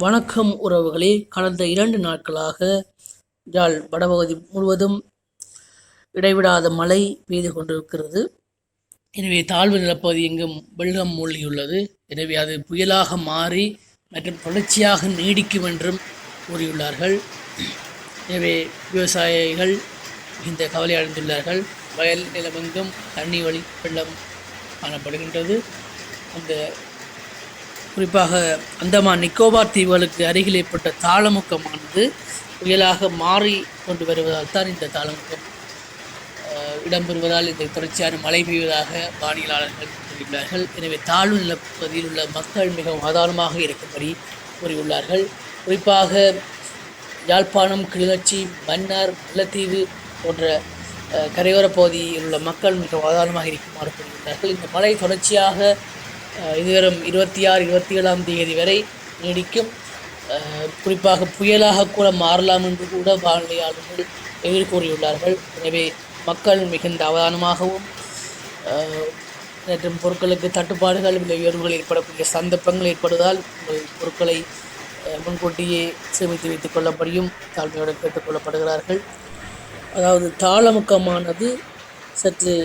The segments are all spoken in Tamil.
வணக்கம் உறவுகளே. கடந்த இரண்டு நாட்களாக யாழ் வடபகுதி முழுவதும் இடைவிடாத மழை பெய்து கொண்டிருக்கிறது. எனவே தாழ்வு நிலப்பகுதி எங்கும் வெள்ளம் மூழ்கியுள்ளது. எனவே அது புயலாக மாறி மற்றும் தொடர்ச்சியாக நீடிக்கும் என்றும் கூறியுள்ளார்கள். எனவே விவசாயிகள் இந்த கவலை அடைந்துள்ளார்கள். வயல் நிலமெங்கும் தண்ணி வழி வெள்ளம் காணப்படுகின்றது. அந்த குறிப்பாக அந்தமான் நிக்கோபார் தீவுகளுக்கு அருகில் ஏற்பட்ட தாளமுக்கமானது புயலாக மாறி கொண்டு வருவதால் தான் இந்த தாளமுக்கம் இடம்பெறுவதால் இந்த தொடர்ச்சியான மழை பெய்வதாக வானியலாளர்கள் கூறியுள்ளார்கள். எனவே தாழ்வு நிலப்பகுதியில் உள்ள மக்கள் மிகவும் ஆதாரமாக இருக்கும்படி கூறியுள்ளார்கள். குறிப்பாக யாழ்ப்பாணம் கிளிநொச்சி மன்னார் முல்லைத்தீவு போன்ற கரையோர கரையோரப் பகுதியில் உள்ள மக்கள் மிகவும் ஆதாரமாக இருக்குமாறு கூறியுள்ளார்கள். இந்த மழை தொடர்ச்சியாக இது இதுவரும் இருபத்தி ஆறு இருபத்தி ஏழாம் தேதி வரை நீடிக்கும். குறிப்பாக புயலாக கூட மாறலாம் என்று கூட வானிலையாளர்கள் எதிர் கூறியுள்ளார்கள் எனவே மக்கள் மிகுந்த அவதானமாகவும் மற்றும் பொருட்களுக்கு தட்டுப்பாடுகள் விலை உயர்வுகள் ஏற்படக்கூடிய சந்தர்ப்பங்கள் ஏற்படுவதால் உங்கள் பொருட்களை முன்கூட்டியே சேமித்து வைத்துக் கொள்ளப்படியும் தாழ்மையோடு கேட்டுக்கொள்ளப்படுகிறார்கள் அதாவது தாளமுக்கமானது சற்று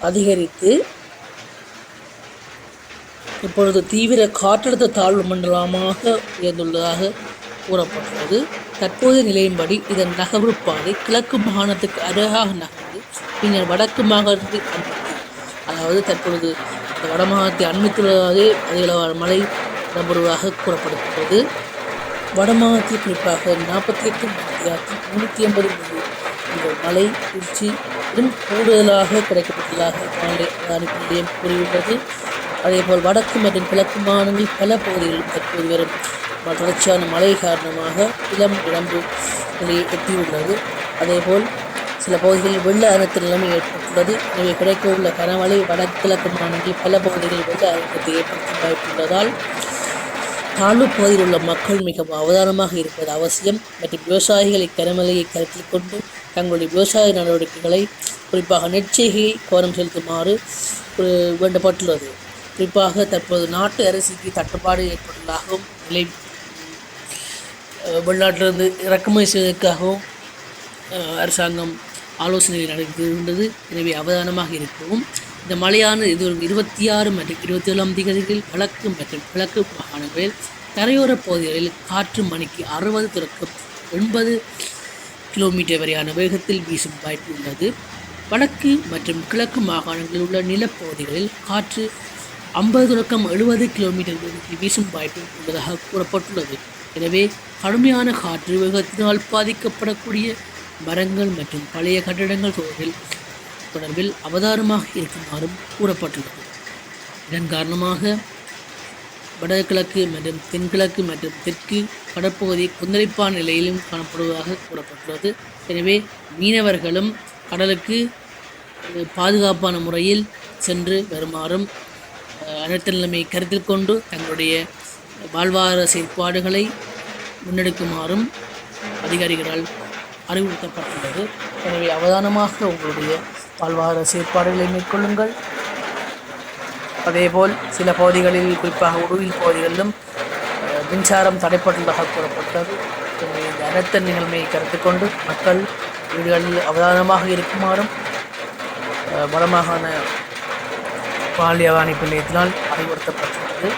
அதிகரித்து இப்பொழுது தீவிர காற்றழுத்த தாழ்வு மண்டலமாக உயர்ந்துள்ளதாக கூறப்பட்டுள்ளது. தற்போதைய நிலையின்படி இதன் நகர்வு பாதை கிழக்கு மாகாணத்துக்கு அருகாக நகர்ந்து பின்னர் வடக்கு மாகாணத்தில் அண்மித்து அதாவது தற்பொழுது இந்த வடமாகாணத்தை அண்மித்துள்ளதாகவே அதிகளவான மழை நம்புவதாக கூறப்படுகிறது. வடமாகாணத்தில் குறிப்பாக நாற்பத்தி எட்டு மணித்தியாத்தில் முன்னூற்றி ஐம்பது மில்லி இந்த மழை வீழ்ச்சி இன்னும் கூடுதலாக கிடைக்கப்பட்டதாக வானிலை அவதானிப்பு நிலையம் கூறியுள்ளது. அதேபோல் வடக்கு மற்றும் கிழக்கு மாநிலங்களில் பல பகுதிகளில் தற்போது வரும் தொடர்ச்சியான மழை காரணமாக இளம் இழம்பு நிலையை எட்டியுள்ளது. அதேபோல் சில பகுதிகளில் வெள்ள அனர்த்த நிலைமை ஏற்பட்டுள்ளது. எனவே கிடைக்க உள்ள கனமழை வடகிழக்கு கிழக்கு மாநிலங்களில் பல பகுதிகளில் வெள்ள அனர்த்தத்தை ஏற்படுத்த வாய்ப்புள்ளதால் தாழ்வு பகுதியில் உள்ள மக்கள் மிகவும் அவதானமாக இருப்பது அவசியம். மற்றும் விவசாயிகளை கனமழையை கருத்தில் கொண்டு தங்களுடைய விவசாய நடவடிக்கைகளை குறிப்பாக நெற்செய்கையை கவனம் செலுத்துமாறு வேண்டப்பட்டுள்ளது குறிப்பாக தற்போது நாட்டு அரிசிக்கு தட்டுப்பாடு ஏற்பட்டுள்ளதாகவும் விலை வெளிநாட்டிலிருந்து இறக்குமதி செய்வதற்காகவும் அரசாங்கம் ஆலோசனை நடத்துகின்றது எனவே அவதானமாக இருக்கவும் இந்த மழையானது இது இருபத்தி ஆறு மற்றும் இருபத்தி ஏழாம் திகதிகளில் வடக்கு மற்றும் கிழக்கு மாகாணங்களில் கரையோரப் பகுதிகளில் காற்று மணிக்கு அறுபது தொடக்கம் எண்பது கிலோமீட்டர் வரையான வேகத்தில் வீசும் வாய்ப்பு உள்ளது. வடக்கு மற்றும் கிழக்கு மாகாணங்களில் உள்ள நிலப்பகுதிகளில் காற்று ஐம்பது தொடக்கம் எழுபது கிலோமீட்டர் வேகத்தில் வீசும் வாய்ப்பு உள்ளதாக கூறப்பட்டுள்ளது. எனவே கடுமையான காற்று வேகத்தினால் பாதிக்கப்படக்கூடிய மரங்கள் மற்றும் பழைய கட்டிடங்கள் தொடர்பில் தொடர்பில் அவதாரமாக இருக்குமாறும் கூறப்பட்டுள்ளது. இதன் காரணமாக வடகிழக்கு மற்றும் தென்கிழக்கு மற்றும் தெற்கு கடற்பகுதி கொந்தளிப்பான நிலையிலும் காணப்படுவதாக கூறப்பட்டுள்ளது. எனவே மீனவர்களும் கடலுக்கு பாதுகாப்பான முறையில் சென்று வருமாறும் அனைத்து நிலைமையை கருத்தில் கொண்டு தங்களுடைய வாழ்வாதார செயற்பாடுகளை முன்னெடுக்குமாறும் அதிகாரிகளால் அறிவுறுத்தப்பட்டுள்ளது. எனவே அவதானமாக உங்களுடைய வாழ்வாதார செயற்பாடுகளை மேற்கொள்ளுங்கள். அதேபோல் சில பகுதிகளில் குறிப்பாக உடுவில் பகுதிகளிலும் மின்சாரம் தடைப்பட்டுள்ளதாக கூறப்பட்டது. எனவே இந்த அனர்த்த நிலைமையை கருத்து கொண்டு மக்கள் வீடுகளில் அவதானமாக இருக்குமாறும் வடமாகாண பால்யவானி அவதானிப்பு அறிவுறுத்தப்பட்டுள்ளது.